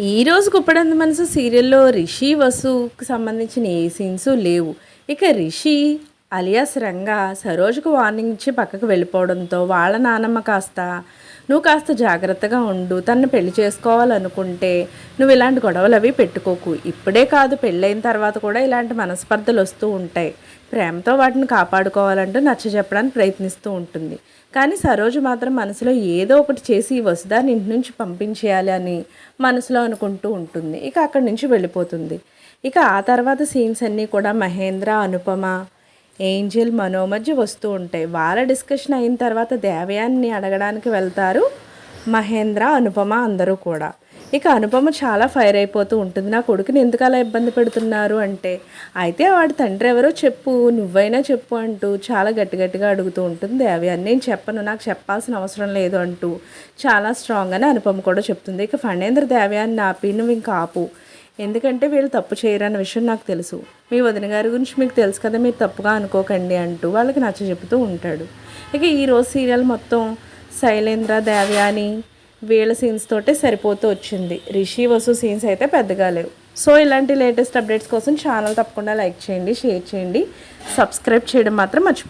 ఈరోజు కుప్పడంత మనసు సీరియల్లో రిషి వసుకు సంబంధించిన ఏ సీన్స్ లేవు. ఇక రిషి అలియాస్ రంగా సరోజుకు వార్నింగ్ ఇచ్చి పక్కకు వెళ్ళిపోవడంతో వాళ్ళ నానమ్మ కాస్త నువ్వు కాస్త జాగ్రత్తగా ఉండు తను పెళ్ళి చేసుకోవాలనుకుంటే నువ్వు ఇలాంటి గొడవలు అవి పెట్టుకోకు. ఇప్పుడే కాదు పెళ్ళైన తర్వాత కూడా ఇలాంటి మనస్పర్ధలు వస్తూ ఉంటాయి. ప్రేమతో వాటిని కాపాడుకోవాలంటూ నచ్చ చెప్పడానికి ప్రయత్నిస్తూ ఉంటుంది. కానీ సరోజు మాత్రం మనసులో ఏదో ఒకటి చేసి ఈ వసుదాన్ని ఇంటి నుంచి పంపించేయాలి అని మనసులో అనుకుంటూ ఉంటుంది. ఇక అక్కడి నుంచి వెళ్ళిపోతుంది. ఇక ఆ తర్వాత సీన్స్ అన్నీ కూడా మహేంద్ర అనుపమ ఏంజల్ మనోమధ్య వస్తూ ఉంటాయి. వాళ్ళ డిస్కషన్ అయిన తర్వాత దేవయాన్ని అడగడానికి వెళ్తారు మహేంద్ర అనుపమ అందరూ కూడా. ఇక అనుపమ చాలా ఫైర్ అయిపోతూ ఉంటుంది. నా కొడుకుని ఎందుకు అలా ఇబ్బంది పెడుతున్నారు అంటే అయితే వాడి తండ్రి ఎవరో చెప్పు నువ్వైనా చెప్పు అంటూ చాలా గట్టి గట్టిగా అడుగుతూ ఉంటుంది. దేవయాన్ని నేను చెప్పను నాకు చెప్పాల్సిన అవసరం లేదు అంటూ చాలా స్ట్రాంగ్గానే అనుపమ కూడా చెప్తుంది. ఇక ఫణేంద్ర దేవయాన్ని ఆపి నువ్వు ఇంకా ఆపు. ఎందుకంటే వీళ్ళు తప్పు చేయరన్న విషయం నాకు తెలుసు. మీ వదిన గారి గురించి మీకు తెలుసు కదా మీరు తప్పుగా అనుకోకండి అంటూ వాళ్ళకి నచ్చ చెబుతూ ఉంటాడు. ఇక ఈరోజు సీరియల్ మొత్తం శైలేంద్ర దేవయాని వీళ్ళ సీన్స్ తోటే సరిపోతూ వచ్చింది. రిషి వసు సీన్స్ అయితే పెద్దగా లేవు. సో ఇలాంటి లేటెస్ట్ అప్డేట్స్ కోసం ఛానల్ తప్పకుండా లైక్ చేయండి షేర్ చేయండి. సబ్స్క్రైబ్ చేయడం మాత్రం మర్చిపో